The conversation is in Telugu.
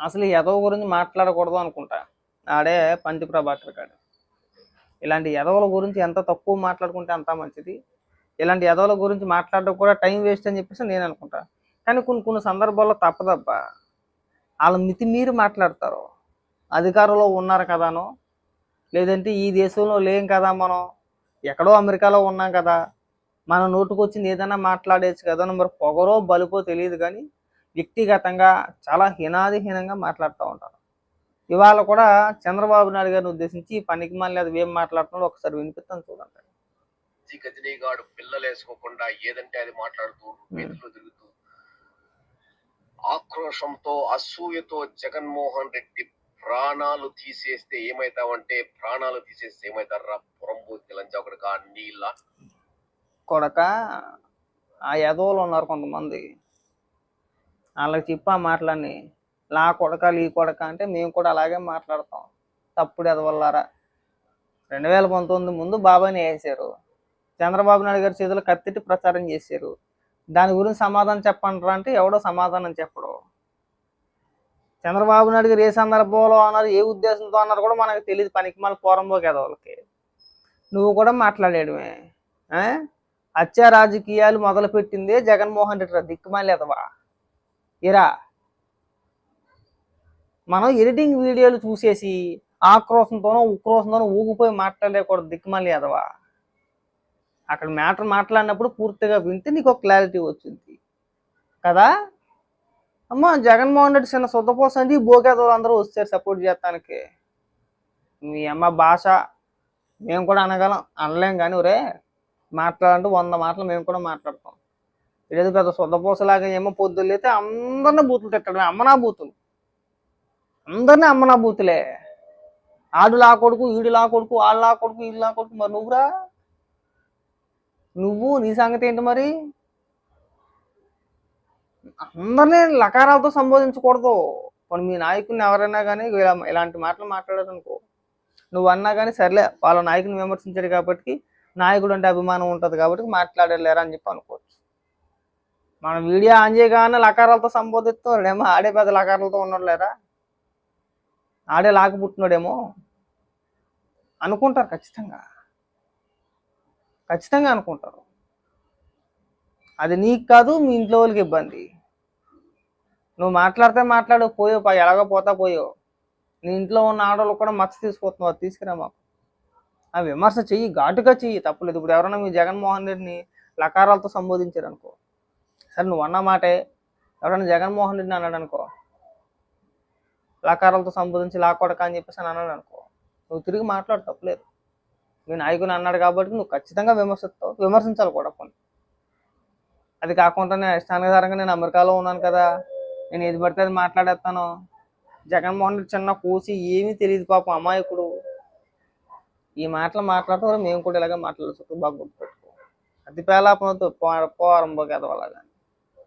అసలు ఎదవ గురించి మాట్లాడకూడదు అనుకుంటా. ఆడే పంచ ప్రభాకర్ గారు ఇలాంటి ఎదవల గురించి ఎంత తక్కువ మాట్లాడుకుంటే అంత మంచిది. ఇలాంటి ఎదవల గురించి మాట్లాడడం కూడా టైం వేస్ట్ అని చెప్పేసి నేను అనుకుంటా. కానీ కొన్ని కొన్ని సందర్భాల్లో తప్పదబ్బా. వాళ్ళ మితి మీరు మాట్లాడతారు. అధికారంలో ఉన్నారు కదానో? లేదంటే ఈ దేశంలో లేం కదా మనం? ఎక్కడో అమెరికాలో ఉన్నాం కదా? మన నోటుకొచ్చింది ఏదైనా మాట్లాడేచ్చు కదా అని మరి పొగరో బలుపో తెలియదు కానీ వ్యక్తిగతంగా చాలా హీనాదిహీనంగా మాట్లాడుతూ ఉంటారు. ఇవాళ కూడా చంద్రబాబు నాయుడు గారిని ఉద్దేశించి పనికి మళ్ళీ అది ఏం మాట్లాడుతున్నాడో ఒకసారి వినిపిస్తాను చూడండి. గజనీగాడు పిల్లలు వేసుకోకుండా ఏదంటే అది మాట్లాడుతూ తిరుగుతూ ఆక్రోషంతో అసూయతో జగన్మోహన్ రెడ్డి ప్రాణాలు తీసేస్తే ఏమైతావంటే ప్రాణాలు తీసేస్తే ఏమైతారా? పురంబోతి లంచా నీళ్ళ. కొడక ఆ ఎదవలు ఉన్నారు కొంతమంది. వాళ్ళకి చెప్పి ఆ మాటలన్నీ. లా కొడక లీ కొడక అంటే మేము కూడా అలాగే మాట్లాడతాం. తప్పుడు ఎదవల్లారా. రెండు వేల పంతొమ్మిది ముందు బాబాయ్ని వేసారు చంద్రబాబు నాయుడు గారి చేతిలో కత్తిటి ప్రచారం చేశారు. దాని గురించి సమాధానం చెప్పండి అంటే ఎవడో సమాధానం చెప్పడు. చంద్రబాబు నాయుడు గారు ఏ సందర్భంలో అన్నారు ఏ ఉద్దేశంతో అన్నారు కూడా మనకు తెలియదు. పనికి మళ్ళీ పోరంబోకి ఎదవలకి నువ్వు కూడా మాట్లాడేయడమే. హత్య రాజకీయాలు మొదలుపెట్టిందే జగన్మోహన్ రెడ్డి రా. దిక్కుమాలేదవా ఇరా మనం ఎడిటింగ్ వీడియోలు చూసేసి ఆక్రోశంతోనో ఉక్రోశంతోనో ఊగిపోయి మాట్లాడలేకూడదు దిక్కుమాలి అదవా. అక్కడ మ్యాటర్ మాట్లాడినప్పుడు పూర్తిగా వింటే నీకు ఒక క్లారిటీ వచ్చింది. కదా? అమ్మ జగన్మోహన్ రెడ్డి చిన్న సొద్దపోసండి బోకేదో అందరూ వచ్చారు సపోర్ట్ చేస్తానికి. మీ అమ్మ భాష మేము కూడా అనగలం అనలేం కానీ ఒరే మాట్లాడంటే వంద మాటలు మేము కూడా మాట్లాడతాం. ఇదేదో పెద్ద సొద్దపోసలాగా ఏమో పొద్దులు అయితే అందరిని బూతులు తిట్టడమే అమ్మనా బూతులు. అందరినీ అమ్మనా బూతులే. ఆడు లా కొడుకు ఈడు లా కొడుకు వాళ్ళు లా కొడుకు ఈడు లా కొడుకు మరి నువ్వురా? నువ్వు నీ సంగతి ఏంటి మరి? అందరినీ లకారాలతో సంబోధించకూడదు. కొన్ని మీ నాయకుని ఎవరైనా కానీ ఇలాంటి మాటలు మాట్లాడారు అనుకో నువ్వు అన్నా కానీ సర్లే వాళ్ళ నాయకుని విమర్శించాడు కాబట్టి నాయకుడు అంటే అభిమానం ఉంటుంది కాబట్టి మాట్లాడలేరా అని చెప్పి అనుకోవచ్చు. మనం వీడియో ఆన్ చేయగానే లకారాలతో సంబోధిస్తున్నాడేమో ఆడే పెద్ద లకారాలతో ఉన్నాడు లేరా ఆడే లాక పుట్టినాడేమో. అనుకుంటారు ఖచ్చితంగా. ఖచ్చితంగా అనుకుంటారు. అది నీకు కాదు మీ ఇంట్లో వాళ్ళకి ఇబ్బంది. నువ్వు మాట్లాడితే మాట్లాడు పోయో పా ఎలాగో పోతా పోయో. నీ ఇంట్లో ఉన్న ఆడవాళ్ళు కూడా మచ్చ తీసుకుపోతున్నావు అది తీసుకురా మాకు. ఆ విమర్శ చెయ్యి ఘాటుగా చెయ్యి తప్పులేదు. ఇప్పుడు ఎవరైనా మీ జగన్మోహన్ రెడ్డిని లకారాలతో సంబోధించారు అనుకో సరే నువ్వు అన్న మాటే. ఎవరైనా జగన్మోహన్ రెడ్డిని అన్నాడు అనుకో. లకారాలతో సంబోధించి లాకొడక అని చెప్పేసి అని అన్నాడు అనుకో. నువ్వు తిరిగి మాట్లాడు తప్పలేదు. మీ నాయకుని అన్నాడు కాబట్టి నువ్వు ఖచ్చితంగా విమర్శిస్తావు. విమర్శించాలి కూడా కొన్ని అది కాకుండా నేను ఇష్టానుసారంగా నేను అమెరికాలో ఉన్నాను కదా. నేను ఏది పడితే అది మాట్లాడేస్తాను. జగన్మోహన్ రెడ్డి చిన్న కూసి ఏమీ తెలియదు పాపం అమాయకుడు. ఈ మాటలు మాట్లాడుతూ మేము కూడా ఇలాగే మాట్లాడుతూ బాగా గుర్తుపెట్టుకో. అతి పేలాపనతో పోరం పోగేదవలాగా